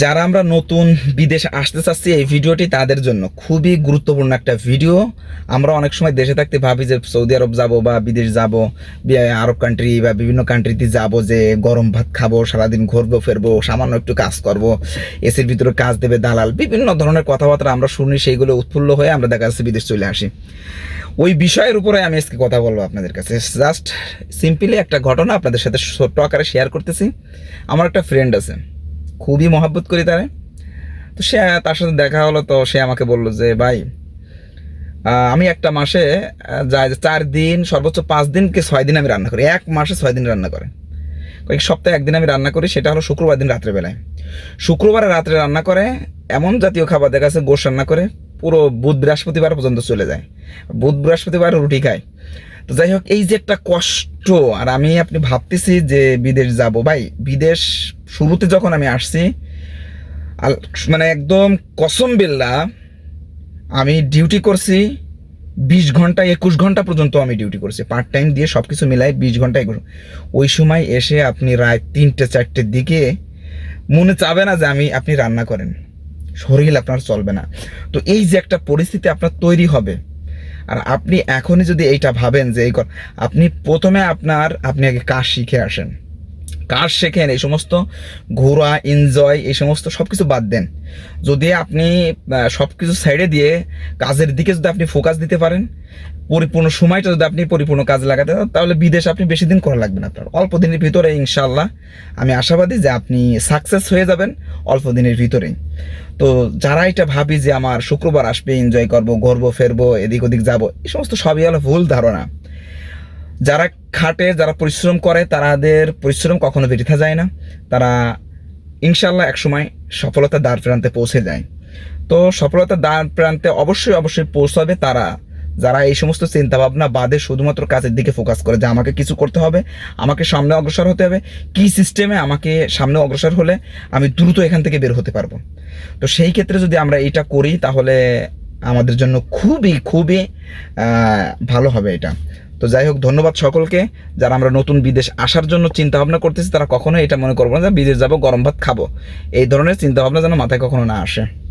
যারা আমরা নতুন বিদেশে আসতে চাচ্ছি এই ভিডিওটি তাদের জন্য খুবই গুরুত্বপূর্ণ একটা ভিডিও। আমরা অনেক সময় দেশে থাকতে ভাবি যে সৌদি আরব যাব বা বিদেশ যাব আরব কান্ট্রি বা বিভিন্ন কান্ট্রিতে যাব যে গরম ভাত খাব, সারাদিন ঘুরবো, ফিরবো, সামান্য একটু কাজ করব, এসির ভিতরে কাজ দেবে দালাল, বিভিন্ন ধরনের কথাবার্তা আমরা শুনি, সেইগুলো উৎফুল্ল হয়ে আমরা দেখা যাচ্ছে বিদেশ চলে আসি। ওই বিষয়ের উপরে আমি আজকে কথা বলব আপনাদের কাছে। জাস্ট সিম্পলি একটা ঘটনা আপনাদের সাথে ছোট্ট আকারে শেয়ার করতেছি। আমার একটা ফ্রেন্ড আছে। খুবই মহাব্বত করি তারে। তো সে, তার সাথে দেখা হলো তো সে আমাকে বলল যে, ভাই আমি একটা মাসে যায় চার দিন, সর্বোচ্চ পাঁচ দিন কি ছয় দিন আমি রান্না করি। এক মাসে ছয় দিন রান্না করে। কয়েক সপ্তাহে একদিন আমি রান্না করি, সেটা হলো শুক্রবার দিন রাত্রেবেলায় শুক্রবারে রাত্রে রান্না করে, এমন জাতীয় খাবার দেখা যাচ্ছে গোশ রান্না করে, পুরো বুধ বৃহস্পতিবার পর্যন্ত চলে যায়। বুধ বৃহস্পতিবার রুটি খায়। তো যাই হোক, এই যে একটা কষ্ট, আর আমি আপনি ভাবতেছি যে বিদেশ যাব। ভাই, বিদেশ শুরুতে যখন আমি আসছি মানে একদম কসম বিল্লা, আমি ডিউটি করছি বিশ ঘণ্টা, একুশ ঘণ্টা পর্যন্ত আমি ডিউটি করছি। পার্ট টাইম দিয়ে সব কিছু মিলাই বিশ ঘণ্টা, একুশ ওই সময় এসে আপনি রাত তিনটে, চারটের দিকে মনে চাবে না যে আমি, আপনি রান্না করেন। শরীর আপনার চলবে না। তো এই যে একটা পরিস্থিতি আপনার তৈরি হবে আর আপনি এখনই যদি এইটা ভাবেন যে এই আপনি প্রথমে আপনার, আপনি আগে কাজ শিখে আসেন। কাজ শেখেন এই সমস্ত? ঘোরা এনজয় এই সমস্ত সব কিছু বাদ দেন। যদি আপনি সব কিছু সাইডে দিয়ে কাজের দিকে যদি আপনি ফোকাস দিতে পারেন, পরিপূর্ণ সময়টা যদি আপনি পরিপূর্ণ কাজে লাগাতে তাহলে বিদেশ আপনি বেশি দিন করা লাগবে না আপনার। অল্প দিনের ভিতরে ইনশাল্লাহ আমি আশাবাদী যে আপনি সাকসেস হয়ে যাবেন অল্প দিনের ভিতরেই। তো যারা এটা ভাবি যে আমার শুক্রবার আসবে এনজয় করব, ঘুরবো, ফেরবো, এদিক ওদিক যাব, এই সমস্ত সবই হলো ভুল ধারণা। যারা খাটে, যারা পরিশ্রম করে তাদের পরিশ্রম কখনো বৃথা যায় না। তারা ইনশাল্লাহ একসময় সফলতার দ্বার প্রান্তে পৌঁছে যায়। তো সফলতার দ্বার প্রান্তে অবশ্যই অবশ্যই পৌঁছাবে তারা। যারা এই সমস্ত চিন্তা ভাবনা বাদে শুধুমাত্র কাজের দিকে ফোকাস করে যে আমাকে কিছু করতে হবে, আমাকে সামনে অগ্রসর হতে হবে, কি সিস্টেমে আমাকে সামনে অগ্রসর হলে আমি দ্রুত এখান থেকে বের হতে পারব। তো সেই ক্ষেত্রে যদি আমরা এটা করি, তাহলে আমাদের জন্য খুবই খুবই ভালো হবে এটা। তো যাই হোক, ধন্যবাদ সকলকে। যারা আমরা নতুন বিদেশ আসার জন্য চিন্তা ভাবনা করতেছি, তারা কখনো এটা মনে করব না যে বিদেশ যাব, গরম ভাত খাব। এই ধরনের চিন্তা ভাবনা যেন মাথায় কখনো না আসে।